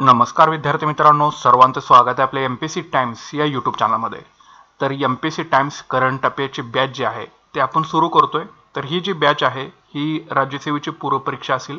नमस्कार विद्यार्थी मित्रांनो सर्वांचं स्वागत आहे आपल्या एम पी सी टाइम्स या यूट्यूब चॅनलमध्ये तर M P C times current अफेअरची batch जी आहे ते आपण सुरू करतोय. तर ही जी बॅच आहे ही राज्यसेवेची पूर्वपरीक्षा असेल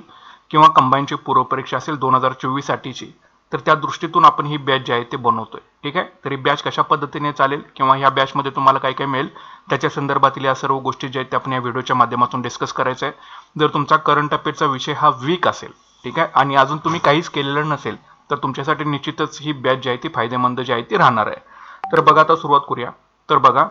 किंवा कंबाईनची पूर्वपरीक्षा असेल दोन हजार चोवीससाठीची तर त्या दृष्टीतून आपण ही बॅच जी आहे ते बनवतोय. ठीक आहे? तर ही बॅच कशा पद्धतीने चालेल किंवा ह्या बॅचमध्ये तुम्हाला काय काय मिळेल त्याच्या संदर्भातील या सर्व गोष्टी ज्या आहेत त्या आपण या व्हिडिओच्या माध्यमातून डिस्कस करायचं आहे जर तुमचा करंट अफेअरचा विषय हा वीक असेल ठीक आहे? आणि अजून तुम्ही काहीच केलेलं नसेल तर तुमच्यासाठी निश्चितच ही बॅच जी आहे ती फायदेमंद जी आहे ती राहणार आहे. तर बघा आता सुरुवात करूया. तर बघा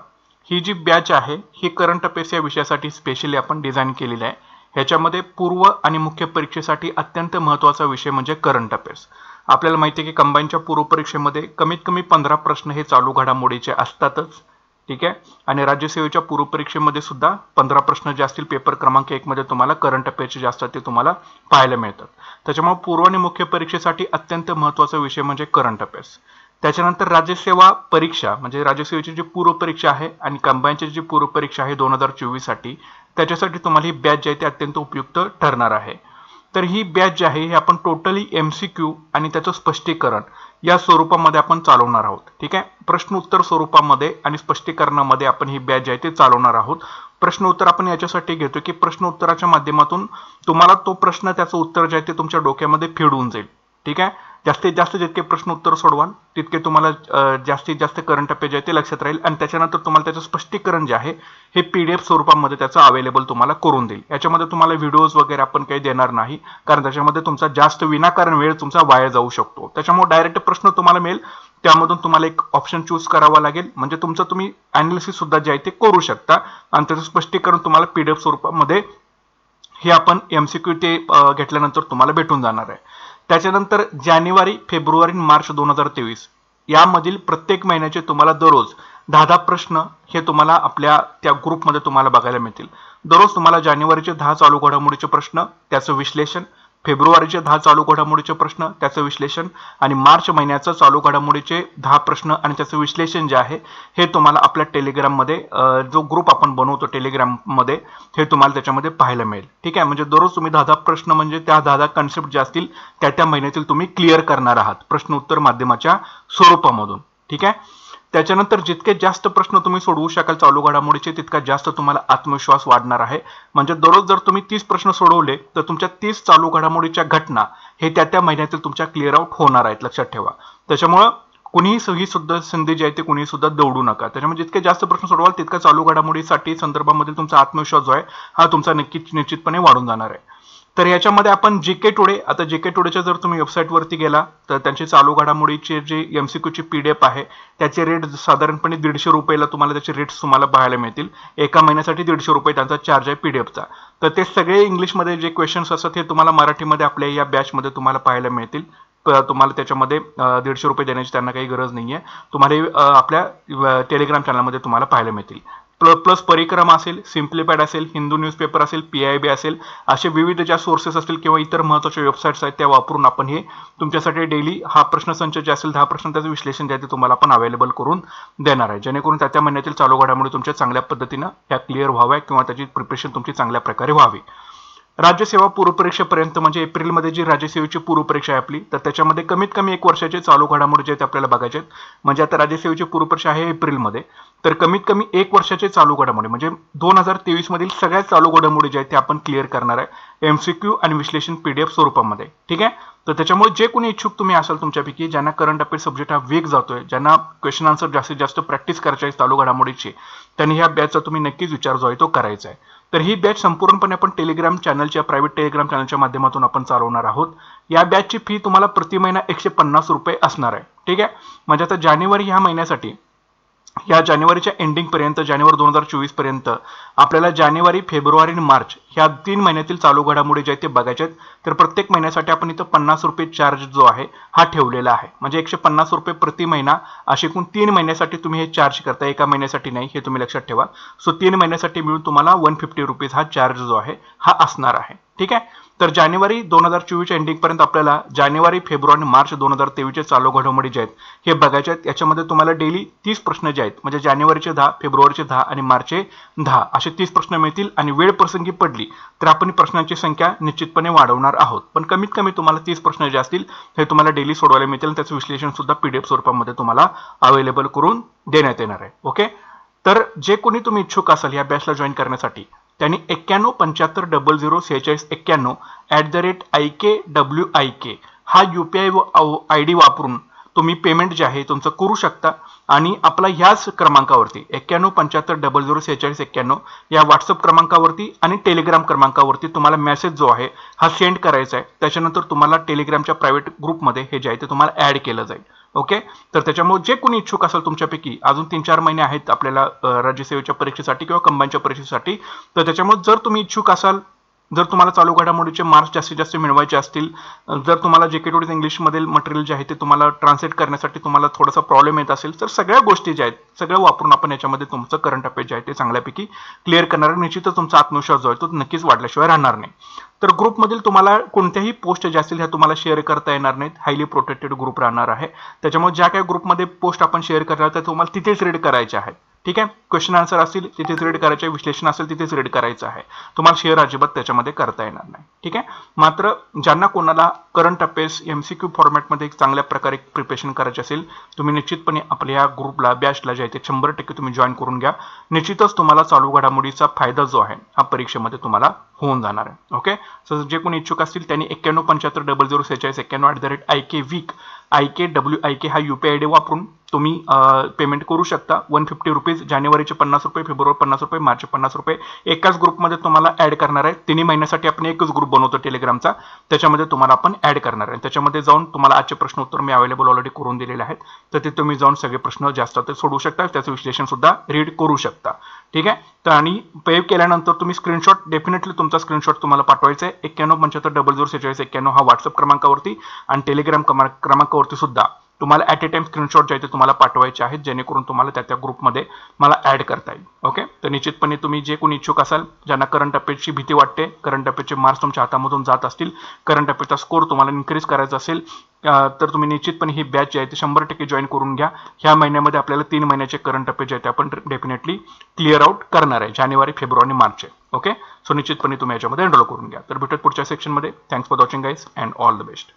ही जी बॅच आहे ही करंट अफेअर्स या विषयासाठी स्पेशली आपण डिझाईन केलेली आहे. ह्याच्यामध्ये पूर्व आणि मुख्य परीक्षेसाठी अत्यंत महत्त्वाचा विषय म्हणजे करंट अफेअर्स आपल्याला माहिती आहे की कंबाईनच्या पूर्वपरीक्षेमध्ये कमीत कमी पंधरा प्रश्न हे चालू घडामोडीचे असतातच. ठीक आहे? आणि राज्यसेवेच्या पूर्वपरीक्षेमध्ये सुद्धा पंधरा प्रश्न जे असतील पेपर क्रमांक एक मध्ये तुम्हाला करंट अफेअरचे जे असतात ते तुम्हाला पाहायला मिळतात. त्याच्यामुळे पूर्व आणि मुख्य परीक्षेसाठी अत्यंत महत्त्वाचा विषय म्हणजे करंट अफेअर्स त्याच्यानंतर राज्यसेवा परीक्षा म्हणजे राज्यसेवेची जी पूर्वपरीक्षा आहे आणि कंबाईनची जी पूर्वपरीक्षा आहे दोन हजार चोवीससाठी त्याच्यासाठी तुम्हाला ही बॅच जी आहे ती अत्यंत उपयुक्त ठरणार आहे. तर ही बॅच जी आहे ही आपण टोटली एम सी क्यू आणि त्याचं स्पष्टीकरण या स्वरूपामध्ये आपण चालवणार आहोत. ठीक आहे? प्रश्न उत्तर स्वरूपामध्ये आणि स्पष्टीकरणामध्ये आपण ही बॅच आहे ती चालवणार आहोत. प्रश्न उत्तर आपण याच्यासाठी घेतो की प्रश्न उत्तराच्या माध्यमातून तुम्हाला तो प्रश्न त्याचं उत्तर जे आहे ते तुमच्या डोक्यामध्ये फिडून जाईल. ठीक आहे? जास्तीत जास्त जितके प्रश्न उत्तर सोडवाल तितके तुम्हाला जास्तीत जास्त करंट अफेअर जे आहे ते लक्षात राहील. आणि त्याच्यानंतर तुम्हाला त्याचं स्पष्टीकरण जे आहे हे पी डी एफ स्वरूपामध्ये त्याचं अवेलेबल तुम्हाला करून देईल. याच्यामध्ये तुम्हाला व्हिडिओज वगैरे आपण काही देणार नाही कारण त्याच्यामध्ये तुमचा जास्त विनाकारण वेळ तुमचा वाया जाऊ शकतो. त्याच्यामुळे डायरेक्ट प्रश्न तुम्हाला मिळेल. त्यामधून तुम्हाला एक ऑप्शन चूज करावा लागेल. म्हणजे तुमचं तुम्ही अनालिसिस सुद्धा जे आहे ते करू शकता. आणि त्याचं स्पष्टीकरण तुम्हाला पी डी एफ स्वरूपामध्ये हे आपण एम सी क्यू ते घेतल्यानंतर तुम्हाला भेटून जाणार आहे. त्याच्यानंतर जानेवारी फेब्रुवारी मार्च दोन हजार तेवीस. यामधील प्रत्येक महिन्याचे तुम्हाला दररोज दहा दहा प्रश्न हे तुम्हाला आपल्या त्या ग्रुपमध्ये तुम्हाला बघायला मिळतील. दररोज तुम्हाला जानेवारीचे दहा चालू घडामोडीचे प्रश्न त्याचं विश्लेषण फेब्रुवारीचे दहा चालू घडामोडीचे प्रश्न त्याचं विश्लेषण आणि मार्च महिन्याचं चालू घडामोडीचे दहा प्रश्न आणि त्याचं विश्लेषण जे आहे हे तुम्हाला आपल्या टेलिग्राममध्ये जो ग्रुप आपण बनवतो टेलिग्राममध्ये हे तुम्हाला त्याच्यामध्ये पाहायला मिळेल. ठीक आहे? म्हणजे दररोज तुम्ही दहा दहा प्रश्न म्हणजे त्या दहा दहा कन्सेप्ट जे असतील त्या त्या महिन्यातील तुम्ही क्लिअर करणार आहात प्रश्न उत्तर माध्यमाच्या स्वरूपामधून. ठीक आहे? त्याच्यानंतर जितके जास्त प्रश्न तुम्ही सोडवू शकाल चालू घडामोडीचे तितका जास्त तुम्हाला आत्मविश्वास वाढणार आहे. म्हणजे दररोज जर तुम्ही तीस प्रश्न सोडवले तर तुमच्या तीस चालू घडामोडीच्या घटना हे त्या त्या महिन्यातील तुमच्या क्लिअर आउट होणार आहेत लक्षात ठेवा. त्याच्यामुळं कुणीही स- ही सुद्धा संधी जी आहे ती कुणीही सुद्धा दौडू नका. त्याच्यामुळे जितके जास्त प्रश्न सोडवाल तितका चालू घडामोडीसाठी संदर्भामध्ये तुमचा आत्मविश्वास जो आहे हा तुमचा नक्कीच निश्चितपणे वाढून जाणार आहे. तर याच्यामध्ये आपण जे के टुडे आता जे के टुडेच्या जर तुम्ही वेबसाईटवरती गेला तर त्यांची चालू घडामोडीचे जे एम सी क्यूची पी डी एफ आहे त्याचे रेट साधारणपणे दीडशे रुपयाला तुम्हाला त्याचे रेट्स तुम्हाला पाहायला मिळतील. एका महिन्यासाठी दीडशे रुपये त्यांचा चार्ज आहे पी डी एफचा तर ते सगळे इंग्लिशमध्ये जे क्वेश्चन्स असतात हे तुम्हाला मराठीमध्ये आपल्या या बॅचमध्ये तुम्हाला पाहायला मिळतील. तुम्हाला त्याच्यामध्ये दीडशे रुपये देण्याची त्यांना काही गरज नाही आहे तुम्हाला आपल्या टेलिग्राम चॅनलमध्ये तुम्हाला पाहायला मिळतील. प्ल प्लस परिक्रमा असेल सिम्प्लिफाईड असेल हिंदू न्यूजपेपर असेल पी आय बी असेल असे विविध ज्या सोर्सेस असतील किंवा इतर महत्त्वाच्या वेबसाईट्स आहेत त्या वापरून आपण हे तुमच्यासाठी डेली हा प्रश्नसंच जे असेल दहा प्रश्न त्याचं विश्लेषण जे आहे ते तुम्हाला आपण अवेलेबल करून देणार आहे. जेणेकरून त्या त्या महिन्यातील चालू घडामोडी तुमच्या चांगल्या पद्धतीनं ह्या क्लिअर व्हाव्या किंवा त्याची प्रिपरेशन तुमची चांगल्या प्रकारे व्हावी. राज्यसेवा पूर्वपरीक्षेपर्यंत म्हणजे एप्रिलमध्ये जी राज्यसेवेची पूर्वपरीक्षा आहे आपली तर त्याच्यामध्ये कमीत कमी एक वर्षाचे चालू घडामोडी जे आहेत ते आपल्याला बघायचे आहेत. म्हणजे आता राज्यसेवेची पूर्वपरीक्षा आहे एप्रिलमध्ये तर कमीत कमी एक वर्षाचे चालू घडामोडी म्हणजे दोन हजार तेवीस मधील सगळ्यात चालू घडामोडी जे आहेत ते आपण क्लिअर करणार आहे एमसीक्यू आणि विश्लेषण पीडीएफ स्वरूपामध्ये. ठीक आहे? तर त्याच्यामुळे जे कोणी इच्छुक तुम्ही असाल तुमच्यापैकी ज्यांना करंट अफेअर सब्जेक्ट हा वेग जातोय ज्यांना क्वेश्चन आन्सर जास्तीत जास्त प्रॅक्टिस करायची आहे चालू घडामोडीची त्यांनी ह्या बॅचचा तुम्ही नक्कीच विचार जो आहे तो करायचा आहे. तर ही बॅच संपूर्णपणे आपण टेलिग्राम चॅनलच्या प्रायव्हेट टेलिग्राम चॅनलच्या माध्यमातून आपण चालवणार आहोत. या बॅचची फी तुम्हाला प्रति महिना एकशे पन्नास रुपये असणार आहे. ठीक आहे? म्हणजे आता जानेवारी ह्या महिन्यासाठी या जानेवारीच्या एंडिंग पर्यंत जानेवारी दोन हजार चोवीसपर्यंत आपल्याला जानेवारी फेब्रुवारी आणि मार्च ह्या तीन महिन्यातील चालू घडामोडी जे आहेत ते बघायचे आहेत. तर प्रत्येक महिन्यासाठी आपण इथं पन्नास रुपये चार्ज जो आहे हा ठेवलेला आहे. म्हणजे एकशे पन्नास रुपये प्रति महिना असे एकूण तीन महिन्यासाठी तुम्ही हे चार्ज करता. एका महिन्यासाठी नाही हे तुम्ही लक्षात ठेवा. सो तीन महिन्यासाठी मिळून तुम्हाला वन फिफ्टी रुपीज हा चार्ज जो आहे हा असणार आहे. ठीक आहे? तर जानेवारी दोन हजार चोवीसच्या एंडिंगपर्यंत आपल्याला जानेवारी फेब्रुवारी आणि मार्च दोन हजार तेवीसचे चालू घडामोडी जे आहेत हे बघायचे आहेत. याच्यामध्ये तुम्हाला डेली तीस प्रश्न जे आहेत म्हणजे जानेवारीचे दहा फेब्रुवारीचे दहा आणि मार्चचे दहा असे तीस प्रश्न मिळतील आणि वेळ प्रसंगी पडली तर आपण प्रश्नांची संख्या निश्चितपणे वाढवणार आहोत. पण कमीत कमी तुम्हाला तीस प्रश्न जे असतील हे तुम्हाला डेली सोडवायला मिळतील त्याचं विश्लेषण सुद्धा पीडीएफ स्वरूपामध्ये तुम्हाला अवेलेबल करून देण्यात येणार आहे. ओके तर जे कोणी तुम्ही इच्छुक असाल या बॅचला जॉईन करण्यासाठी त्यांनी एक्क्याण्णव पंच्याहत्तर डबल झिरो सेहेचाळीस एक्क्याण्णव at the rate I K W I K हा U P I I D वापरून तुम्ही पेमेंट जे आहे तुमचं करू शकता. आणि आपला ह्याच क्रमांकावरती एक्क्याण्णव पंच्याहत्तर डबल झिरो सेहेचाळीस एक्क्याण्णव या व्हॉट्सअप क्रमांकावरती आणि टेलिग्राम क्रमांकावरती तुम्हाला मेसेज जो आहे हा सेंड करायचा आहे. त्याच्यानंतर तुम्हाला टेलिग्रामच्या प्रायव्हेट ग्रुपमध्ये हे जे आहे ते तुम्हाला ॲड केलं जाईल. ओके? तर त्याच्यामुळे जे कोणी इच्छुक असेल तुमच्यापैकी अजून तीन चार महिने आहेत आपल्याला राज्यसेवेच्या परीक्षेसाठी किंवा कंबाईनच्या परीक्षेसाठी तर त्याच्यामुळे जर तुम्ही इच्छुक असाल जर तुम्हाला चालू घडामोडीचे मार्क्स जास्तीत जास्त मिळवायचे असतील जर तुम्हाला जे के टोडीज इंग्लिशमधील मटेरियल जे आहे ते तुम्हाला ट्रान्सलेट करण्यासाठी तुम्हाला थोडासा प्रॉब्लेम येत असेल तर सगळ्या गोष्टी ज्या आहेत सगळं वापरून आपण याच्यामध्ये तुमचं करंट अफेअर जे आहे ते चांगल्यापैकी क्लिअर करणार निश्चितच तुमचा आत्मविश्वास जो आहे तो नक्कीच वाढल्याशिवाय राहणार नाही. तर ग्रुपमधील तुम्हाला कोणत्याही पोस्ट ज्या असतील ह्या तुम्हाला शेअर करता येणार नाहीत. हायली प्रोटेक्टेड ग्रुप राहणार आहे. त्याच्यामुळे ज्या काही ग्रुपमध्ये पोस्ट आपण शेअर करणार त्या तुम्हाला तिथेच रीड करायचे आहेत. ठीक आहे? क्वेश्चन आन्सर असतील तिथेच रीड करायचे विश्लेषण असेल तिथेच रीड करायचं आहे. तुम्हाला शेअर अजिबात त्याच्यामध्ये करता येणार नाही. ठीक आहे? मात्र ज्यांना कोणाला current affairs M C Q फॉर्मॅटमध्ये एक चांगल्या प्रकारे प्रिपरेशन करायची असेल तुम्ही निश्चितपणे आपल्या या ग्रुपला बॅचला जे आहे ते शंभर टक्के तुम्ही जॉईन करून घ्या. निश्चितच तुम्हाला चालू घडामोडीचा फायदा जो आहे हा परीक्षेमध्ये तुम्हाला होऊन जाणार आहे. ओके सो जे कोणी इच्छुक असतील त्यांनी एक्क्याण्णव पंच्याहत्तर डबल झिरो सेहेचाळीस एक्क्याण्णव at the rate I K week I K W I K हा यू पी आय डी वापरून तुम्ही पेमेंट करू शकता. वन फिफ्टी रुपीज जानेवारीचे पन्नास रुपये फेब्रुवारी पन्नास रुपये मार्च पन्नास रुपये. एकाच ग्रुपमध्ये तुम्हाला ॲड करणार आहे. तिन्ही महिन्यासाठी आपण एकच ग्रुप बनवतो टेलिग्रामचा त्याच्यामध्ये तुम्हाला आपण ॲड करणार आहे. त्याच्यामध्ये जाऊन तुम्हाला आजचे प्रश्न उत्तर मी अवेलेबल ऑलरेडी करून दिलेले आहेत. तर ते तुम्ही जाऊन सगळे प्रश्न जास्त ते सोडवू शकता. त्याचं विश्लेषण सुद्धा रीड करू शकता. ठीक आहे? तर आणि पे केल्यानंतर तुम्ही स्क्रीनशॉट डेफिनेटली तुमचा स्क्रीनशॉट तुम्हाला पाठवायचा आहे. एक्क्याण्णव पंच्याहत्तर डबल झिरो सेहेचाळीस एक्क्याण्णव हा व्हॉट्सअप क्रमांकावरती आणि टेलिग्राम क्रमांकावरती सुद्धा. तुम्हाला ॲट ए टाइम स्क्रीनशॉट जे आहे ते तुम्हाला पाठवायचे आहेत जेणेकरून तुम्हाला त्या त्या ग्रुपमध्ये मला ॲड करता येईल. ओके तर निश्चितपणे तुम्ही जे कोणी इच्छुक असाल ज्यांना करंट अफेअर्सची भीती वाटते करंट अफेअरचे मार्क्स तुमच्या हातामधून जात असतील करंट अफेअरचा स्कोर तुम्हाला इन्क्रीज करायचा असेल तर तुम्ही निश्चितपणे ही बॅच जी आहे ते शंभर टक्के जॉईन करून घ्या. ह्या महिन्यामध्ये आपल्याला तीन महिन्याचे करंट अफेअर जे आहे ते आपण डेफिनेटली क्लिअर आउट करणार आहे जानेवारी फेब्रुवारी मार्च ओके सो निश्चितपणे तुम्ही याच्यामध्ये एनरोल करून घ्या. तर भेटत पुढच्या सेक्शनमध्ये thanks for watching guys and all the best